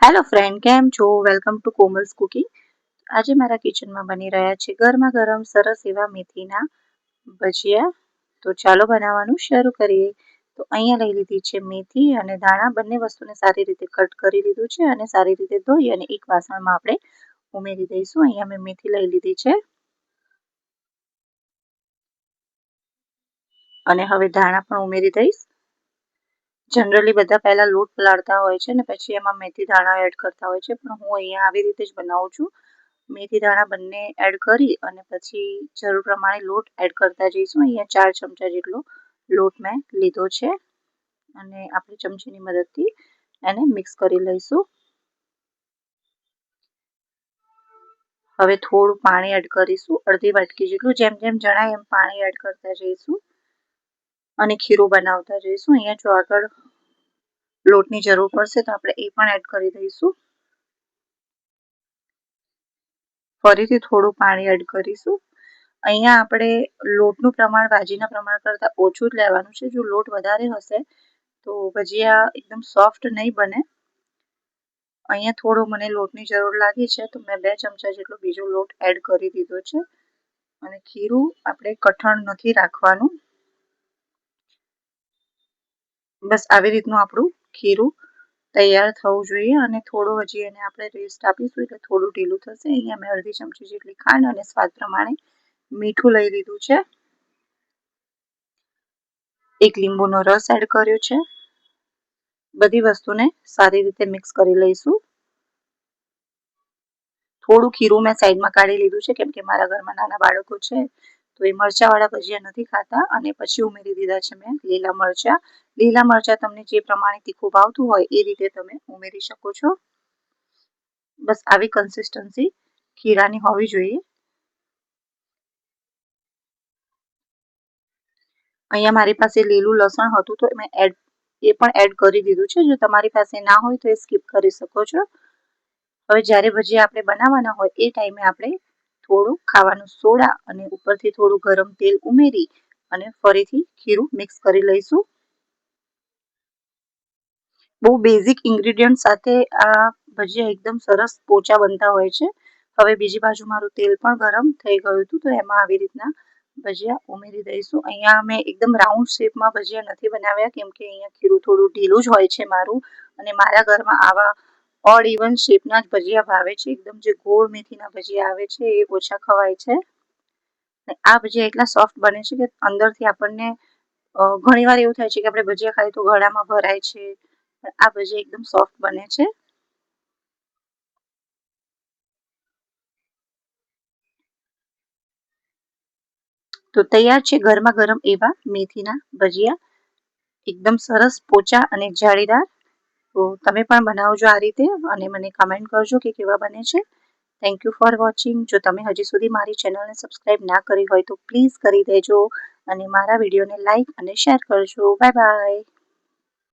Hello friend કેમ છો? Welcome to Komal's cooking આજે મારા કિચનમાં બની રહ્યા છે ગરમા ગરમ સરસ એવા મેથીના ભજીયા. તો ચાલો બનાવવાનું શરૂ કરીએ. તો અહીંયા લઈ લીધી છે મેથી અને દાણા બંને વસ્તુને સારી રીતે કટ કરી લીધું છે અને સારી રીતે ધોઈ અને એક વાસણમાં આપણે ઉમેરી દઈશું. અહીંયા મેં મેથી લઈ લીધી છે. અને હવે ધાણા પણ ઉમેરી દઈશ. જનરલી બધા પહેલાં લોટ પલાળતા હોય છે ને પછી એમાં મેથી દાણા એડ કરતા હોય છે. પણ હું અહીંયા આવી રીતે જ બનાવું છું. મેથી દાણા બંને એડ કરી અને પછી જરૂર પ્રમાણે લોટ એડ કરતા જઈશું. અહીંયા ચાર ચમચા જેટલો લોટ મેં લીધો છે. અને આપણી ચમચીની મદદથી એને મિક્સ કરી લઈશું. હવે થોડું પાણી એડ કરીશું. અડધી વાટકી જેટલું. જેમ જેમ જણાય એમ પાણી એડ કરતા જઈશું. અને ખીરું બનાવતા જઈશું. અહીંયા જો આગળ લોટની જરૂર પડશે તો આપણે એ પણ એડ કરી દઈશું. ફરીથી થોડું પાણી એડ કરીશું. અહીંયા આપણે લોટનું પ્રમાણ ભાજીના પ્રમાણ કરતાં ઓછું જ લેવાનું છે. જો લોટ વધારે હશે તો ભજીયા એકદમ સોફ્ટ નહીં બને. અહીંયા થોડો મને લોટની જરૂર લાગી છે તો મેં બે ચમચા જેટલો બીજો લોટ એડ કરી દીધો છે. અને ખીરું આપણે કઠણ નથી રાખવાનું. બસ આવી રીતનું આપણું ખીરું તૈયાર થવું જોઈએ અને થોડું હજી એને આપણે રેસ્ટ આપીશું એટલે થોડું ઢીલું થશે. અહીંયા મેં અડધી ચમચી જેટલી ખાંડ અને સ્વાદ પ્રમાણે મીઠું લઈ લીધું છે. એક લીંબુનો રસ એડ કર્યો છે. બધી વસ્તુને સારી રીતે મિક્સ કરી લઈશું. થોડું ખીરું મેં સાઈડમાં કાઢી લીધું છે કેમ કે મારા ઘરમાં નાના બાળકો છે. તો એ મરચાવાળા ભજીયા નથી ખાતા અને પછી ઉમેરી દીધા છે મેં લીલા મરચા. લીલા મરચા તમને જે પ્રમાણે તીખું ભાવતું હોય એ રીતે તમે ઉમેરી શકો છો. બસ આવી કન્સિસ્ટન્સી ખીરાની હોવી જોઈએ. અહીંયા મારી પાસે લીલું લસણ હતું તો મેં એડ એ પણ એડ કરી દીધું છે. જો તમારી પાસે ના હોય તો એ સ્કીપ કરી શકો છો. હવે જ્યારે ભજીયા આપણે બનાવવાના હોય એ ટાઈમે આપણે થોડું ખાવાનું સોડા અને ઉપરથી થોડું ગરમ તેલ ઉમેરી અને ફરીથી ખીરું મિક્સ કરી લઈશું. બહુ બેઝિક ઇન્ગ્રીડિયન્ટ સાથે આ ભજીયા એકદમ સરસ પોચા બનતા હોય છે. હવે બીજી બાજુ મારું તેલ પણ ગરમ થઈ ગયું હતું તો એમાં આવી રીતના ભજીયા ઉમેરી દઈશું. અહીંયા મેં એકદમ રાઉન્ડ શેપમાં ભજીયા નથી બનાવ્યા કેમ કે અહીંયા ખીરું થોડું ઢીલું જ હોય છે મારું અને મારા ઘરમાં આવા ઓડ ઇવન શેપના જ ભજીયા ભાવે છે. એકદમ જે ગોળ મેથીના ભજીયા આવે છે, એ ઓછા ખવાય છે. આ ભજીયા એટલા સોફ્ટ બને છે કે અંદરથી આપણને ઘણી વાર એવું થાય છે કે આપણે ભજીયા ખાઈએ તો ગળામાં ભરાય છે. આ ભજીયા એકદમ સોફ્ટ બને છે. તો તૈયાર છે ગરમા ગરમ એવા મેથીના ભજીયા. એકદમ સરસ પોચા અને જાળીદાર. તો તમે પણ બનાવજો આ રીતે અને મને કમેન્ટ કરજો કે કેવા બને છે. થેન્ક યુ ફોર વોચિંગ જો તમે હજી સુધી મારી ચેનલને સબસ્ક્રાઈબ ના કરી હોય તો પ્લીઝ કરી દેજો અને મારા વિડીયોને લાઇક અને શેર કરજો. Bye bye